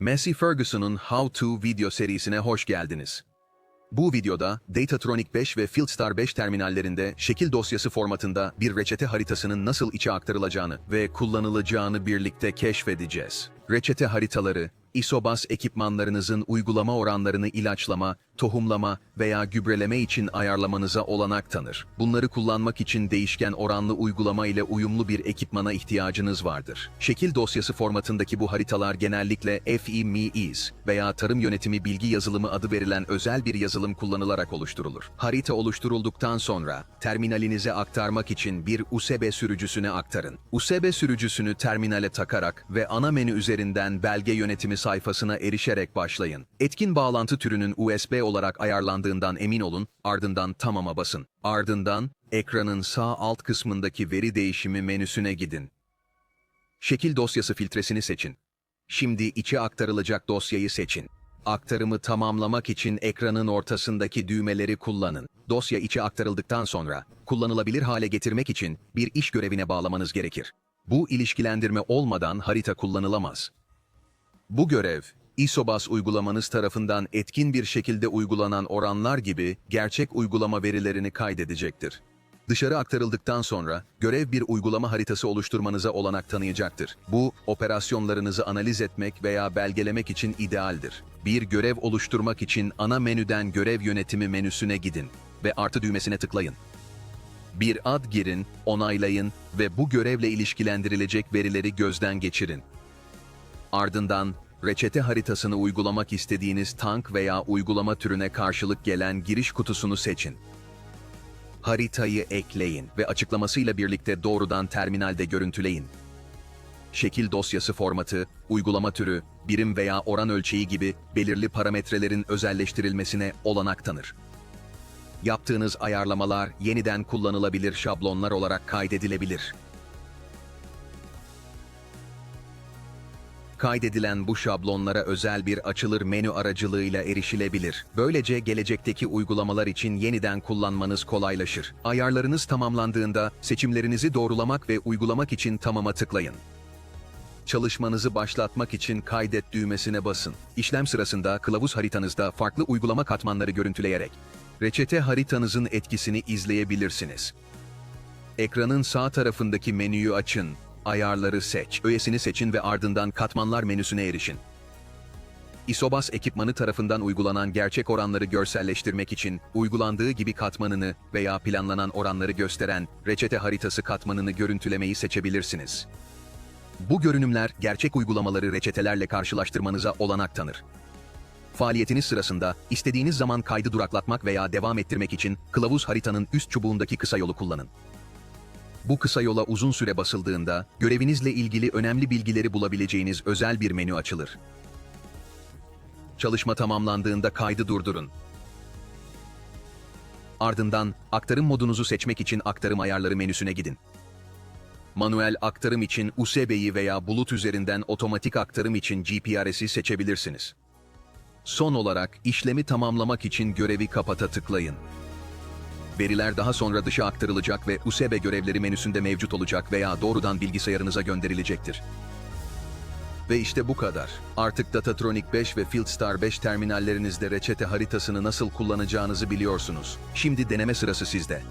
Massey Ferguson'un How To video serisine hoş geldiniz. Bu videoda Datatronic 5 ve Fieldstar 5 terminallerinde şekil dosyası formatında bir reçete haritasının nasıl içe aktarılacağını ve kullanılacağını birlikte keşfedeceğiz. Reçete haritaları, isobas ekipmanlarınızın uygulama oranlarını ilaçlama, tohumlama veya gübreleme için ayarlamanıza olanak tanır. Bunları kullanmak için değişken oranlı uygulama ile uyumlu bir ekipmana ihtiyacınız vardır. Şekil dosyası formatındaki bu haritalar genellikle FEMES veya Tarım Yönetimi Bilgi Yazılımı adı verilen özel bir yazılım kullanılarak oluşturulur. Harita oluşturulduktan sonra terminalinize aktarmak için bir USB sürücüsüne aktarın. USB sürücüsünü terminale takarak ve ana menü üzerinden belge yönetimi sayfasına erişerek başlayın. Etkin bağlantı türünün USB olarak ayarlandığından emin olun, ardından tamama basın. Ardından ekranın sağ alt kısmındaki veri değişimi menüsüne gidin. Şekil dosyası filtresini seçin. Şimdi içe aktarılacak dosyayı seçin. Aktarımı tamamlamak için ekranın ortasındaki düğmeleri kullanın. Dosya içe aktarıldıktan sonra kullanılabilir hale getirmek için bir iş görevine bağlamanız gerekir. Bu ilişkilendirme olmadan harita kullanılamaz. Bu görev, ISOBAS uygulamanız tarafından etkin bir şekilde uygulanan oranlar gibi gerçek uygulama verilerini kaydedecektir. Dışarı aktarıldıktan sonra görev bir uygulama haritası oluşturmanıza olanak tanıyacaktır. Bu, operasyonlarınızı analiz etmek veya belgelemek için idealdir. Bir görev oluşturmak için ana menüden görev yönetimi menüsüne gidin ve artı düğmesine tıklayın. Bir ad girin, onaylayın ve bu görevle ilişkilendirilecek verileri gözden geçirin. Ardından reçete haritasını uygulamak istediğiniz tank veya uygulama türüne karşılık gelen giriş kutusunu seçin. Haritayı ekleyin ve açıklamasıyla birlikte doğrudan terminalde görüntüleyin. Şekil dosyası formatı, uygulama türü, birim veya oran ölçeği gibi belirli parametrelerin özelleştirilmesine olanak tanır. Yaptığınız ayarlamalar yeniden kullanılabilir şablonlar olarak kaydedilebilir. Kaydedilen bu şablonlara özel bir açılır menü aracılığıyla erişilebilir. Böylece gelecekteki uygulamalar için yeniden kullanmanız kolaylaşır. Ayarlarınız tamamlandığında seçimlerinizi doğrulamak ve uygulamak için tamama tıklayın. Çalışmanızı başlatmak için kaydet düğmesine basın. İşlem sırasında kılavuz haritanızda farklı uygulama katmanları görüntüleyerek reçete haritanızın etkisini izleyebilirsiniz. Ekranın sağ tarafındaki menüyü açın, ayarları seç, öğesini seçin ve ardından katmanlar menüsüne erişin. Isobas ekipmanı tarafından uygulanan gerçek oranları görselleştirmek için uygulandığı gibi katmanını veya planlanan oranları gösteren reçete haritası katmanını görüntülemeyi seçebilirsiniz. Bu görünümler gerçek uygulamaları reçetelerle karşılaştırmanıza olanak tanır. Faaliyetiniz sırasında istediğiniz zaman kaydı duraklatmak veya devam ettirmek için kılavuz haritanın üst çubuğundaki kısa yolu kullanın. Bu kısa yola uzun süre basıldığında görevinizle ilgili önemli bilgileri bulabileceğiniz özel bir menü açılır. Çalışma tamamlandığında kaydı durdurun. Ardından aktarım modunuzu seçmek için aktarım ayarları menüsüne gidin. Manuel aktarım için USB'yi veya bulut üzerinden otomatik aktarım için GPRS'i seçebilirsiniz. Son olarak işlemi tamamlamak için görevi kapata tıklayın. Veriler daha sonra dışa aktarılacak ve USB görevleri menüsünde mevcut olacak veya doğrudan bilgisayarınıza gönderilecektir. Ve işte bu kadar. Artık Datatronic 5 ve Fieldstar 5 terminallerinizde reçete haritasını nasıl kullanacağınızı biliyorsunuz. Şimdi deneme sırası sizde.